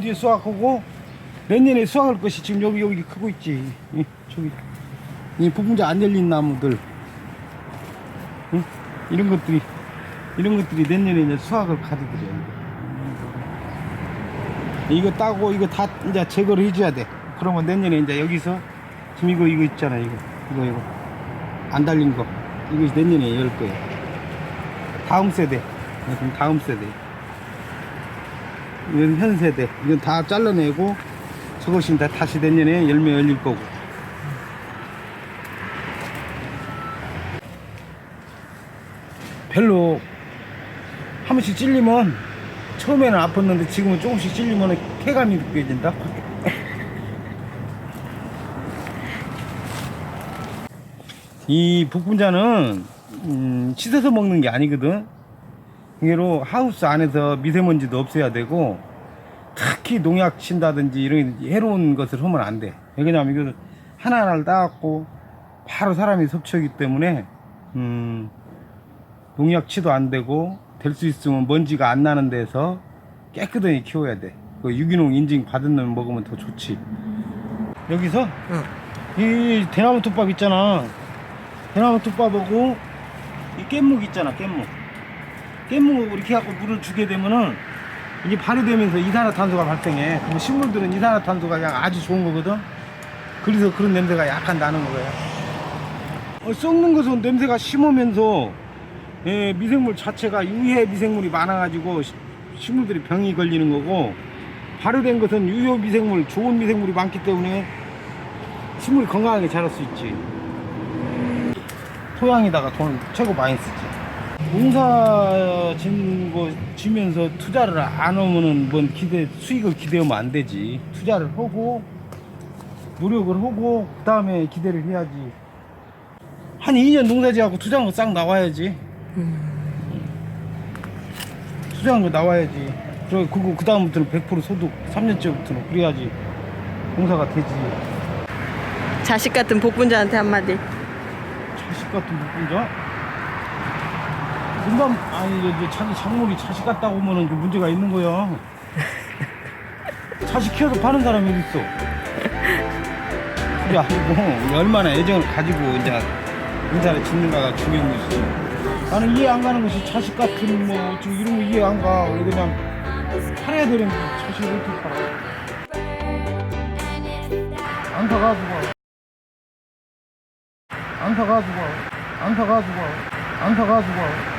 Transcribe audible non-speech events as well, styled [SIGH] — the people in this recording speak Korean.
뒤에 수확하고 내년에 수확할 것이 지금 여기 여기 크고 있지. 이, 저기 이 부분자 안 열린 나무들 응? 이런 것들이 이런 것들이 내년에 이제 수확을 가져들여요. 이거 따고 이거 다 이제 제거를 해줘야 돼. 그러면 내년에 이제 여기서 지금 이거 이거 있잖아 이거 이거 이거 안 달린 거 이거 내년에 열 거예요. 다음 세대. 네, 그럼 다음 세대. 이건 현 세대. 이건 다 잘라내고 저것이 다 다시 내년에 열매 열릴 거고. 별로 한 번씩 찔리면 처음에는 아팠는데 지금은 조금씩 찔리면 쾌감이 느껴진다. [LAUGHS] 이 복분자는 음, 씻어서 먹는 게 아니거든. 이게로 하우스 안에서 미세먼지도 없애야 되고 특히 농약 친다든지 이런 해로운 것을 하면 안 돼. 왜냐면 이거 하나하나를 따갖고 바로 사람이 섭취하기 때문에 음, 농약 치도 안 되고 될 수 있으면 먼지가 안 나는 데서 깨끗하게 키워야 돼. 그 유기농 인증 받은 놈 먹으면 더 좋지. 여기서 이 대나무 톱밥 있잖아. 대나무 톱밥하고 이 깻묵 있잖아. 깻묵. 깻묵하고 이렇게 갖고 물을 주게 되면은 이게 발효되면서 이산화탄소가 발생해. 그럼 식물들은 이산화탄소가 아주 좋은 거거든. 그래서 그런 냄새가 약간 나는 거야. 어, 썩는 것은 냄새가 심하면서 예, 미생물 자체가 유해 미생물이 많아가지고 시- 식물들이 병이 걸리는 거고 발효된 것은 유효 미생물, 좋은 미생물이 많기 때문에 식물이 건강하게 자랄 수 있지. 토양에다가 돈 최고 많이 쓰지. 농사 짓고 지면서 투자를 안 하면은 뭔 기대 수익을 기대하면 안 되지. 투자를 하고 노력을 하고 그 다음에 기대를 해야지. 한 2년 농사 지하고 투자한 거 싹 나와야지. 투자한 거 나와야지. 그리고 그거 그 다음부터는 100% 소득 3년째부터는 그래야지 농사가 되지. 자식 같은 복분자한테 한마디. 자식 같은 복분자? 금방 아니 이제 자기 작물이 자식 같다고 하면은 그 문제가 있는 거야. [LAUGHS] 자식 키워서 파는 사람이 어디 있어? 그게 아니고 얼마나 애정을 가지고 이제 인사를 짓는가가 중요한 것이지. 나는 이해 안 가는 것이 자식 같은 뭐 지금 이런 거 이해 안 가. 그냥 팔아야 되는 거 자식을 어떻게 팔아? 안 사가지고. 안 사가지고. 안 사가지고. 안 사가지고.